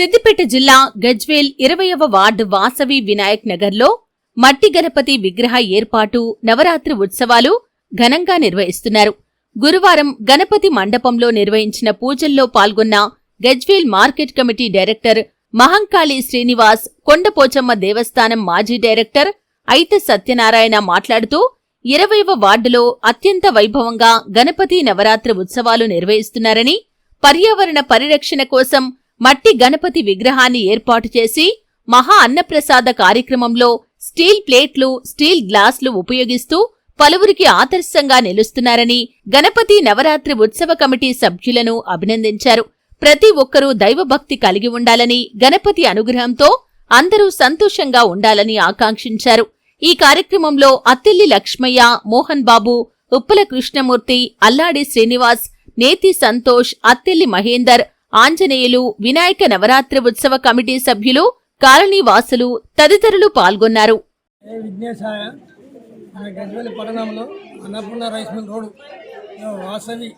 సిద్దిపేట జిల్లా గజ్వేల్ ఇరవయవ వార్డు వాసవి వినాయక్ నగర్లో మట్టి గణపతి విగ్రహ ఏర్పాటు నవరాత్రి ఉత్సవాలు ఘనంగా నిర్వహిస్తున్నారు. గురువారం గణపతి మండపంలో నిర్వహించిన పూజల్లో పాల్గొన్న Gajwel market committee director Mahankali Srinivas Kondapochamma దేవస్థానం మాజీ డైరెక్టర్ ఐత సత్యనారాయణ మాట్లాడుతూ ఇరవైవ వార్డులో అత్యంత వైభవంగా గణపతి నవరాత్రి ఉత్సవాలు నిర్వహిస్తున్నారని పర్యావరణ పరిరక్షణ కోసం మట్టి గణపతి విగ్రహాన్ని ఏర్పాటు చేసి మహా అన్నప్రసాద కార్యక్రమంలో స్టీల్ ప్లేట్లు స్టీల్ గ్లాసులు ఉపయోగిస్తూ పలువురికి ఆదర్శంగా నిలుస్తున్నారని గణపతి నవరాత్రి ఉత్సవ కమిటీ సభ్యులను అభినందించారు. ప్రతి ఒక్కరూ దైవభక్తి కలిగి ఉండాలని గణపతి అనుగ్రహంతో అందరూ సంతోషంగా ఉండాలని ఆకాంక్షించారు. ఈ కార్యక్రమంలో అత్తిల్లి లక్ష్మయ్య మోహన్ బాబు ఉప్పల కృష్ణమూర్తి అల్లాడి శ్రీనివాస్ నేతి సంతోష్ అత్తిల్లి మహేందర్ ఆంజనేయులు వినాయక నవరాత్రి ఉత్సవ కమిటీ సభ్యులు కాలనీ వాసులు తదితరులు పాల్గొన్నారు. పట్టణంలో Annapurna rice mill road Vasavi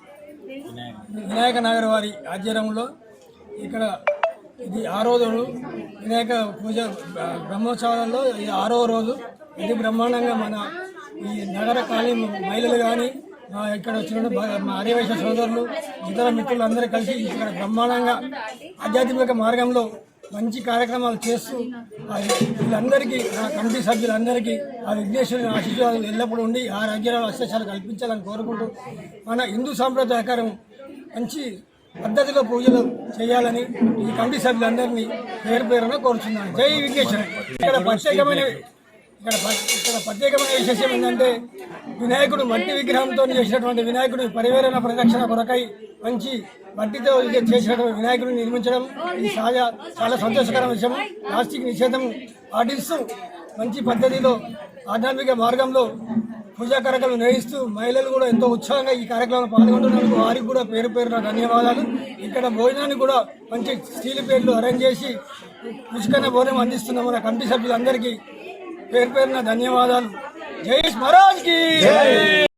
Vinayaka Nagar వారి ఆధ్వర్యంలో ఇక్కడ ఇది ఆరో రోజు వినాయక పూజ బ్రహ్మోత్సవాలలో ఇది ఆరో రోజు ఇది బ్రహ్మాండంగా మన ఈ నగర కాలనీ మహిళలు కానీ ఇక్కడ వచ్చిన మా ఆర్యవైశ్య సోదరులు ఇతర మిత్రులు అందరూ కలిసి ఇక్కడ బ్రహ్మాండంగా ఆధ్యాత్మిక మార్గంలో మంచి కార్యక్రమాలు చేస్తూ ఆ వీళ్ళందరికీ నా కమిటీ సభ్యులందరికీ ఆ విఘ్నేశ్వరుని ఆశీర్వాదాలు ఎల్లప్పుడూ ఉండి ఆ రాజ్యాల అశేషాలు కల్పించాలని కోరుకుంటూ మన హిందూ సాంప్రదాయకారం మంచి పద్ధతిలో పూజలు చేయాలని ఈ కమిటీ సభ్యులందరినీ పేరు పేరున కోరుతున్నాను జై విఘ్నేశ్వర. ఇక్కడ ప్రత్యేకమైన ఇక్కడ ఇక్కడ ప్రత్యేకమైన విశేషం ఏంటంటే వినాయకుడు మట్టి విగ్రహంతో చేసినటువంటి వినాయకుడు పరివేరణ ప్రదక్షిణ కొరకై మంచి మట్టితో చేసినటువంటి వినాయకుడిని నిర్మించడం ఇది చాలా చాలా సంతోషకరమైన విషయం. ప్లాస్టిక్ నిషేధం పాటిస్తూ మంచి పద్ధతిలో ఆధ్యాత్మిక మార్గంలో పూజా కార్యక్రమం నిర్వహిస్తూ మహిళలు కూడా ఎంతో ఉత్సాహంగా ఈ కార్యక్రమంలో పాల్గొంటున్నందుకు వారికి కూడా పేరు పేరున ధన్యవాదాలు. ఇక్కడ భోజనాన్ని కూడా మంచి స్టీల్ పేర్లు అరేంజ్ చేసి పుష్కరణ భోజనం అందిస్తున్న మన కమిటీ సభ్యులందరికీ పేరు పేరున ధన్యవాదాలు. జై మహారాజ్కి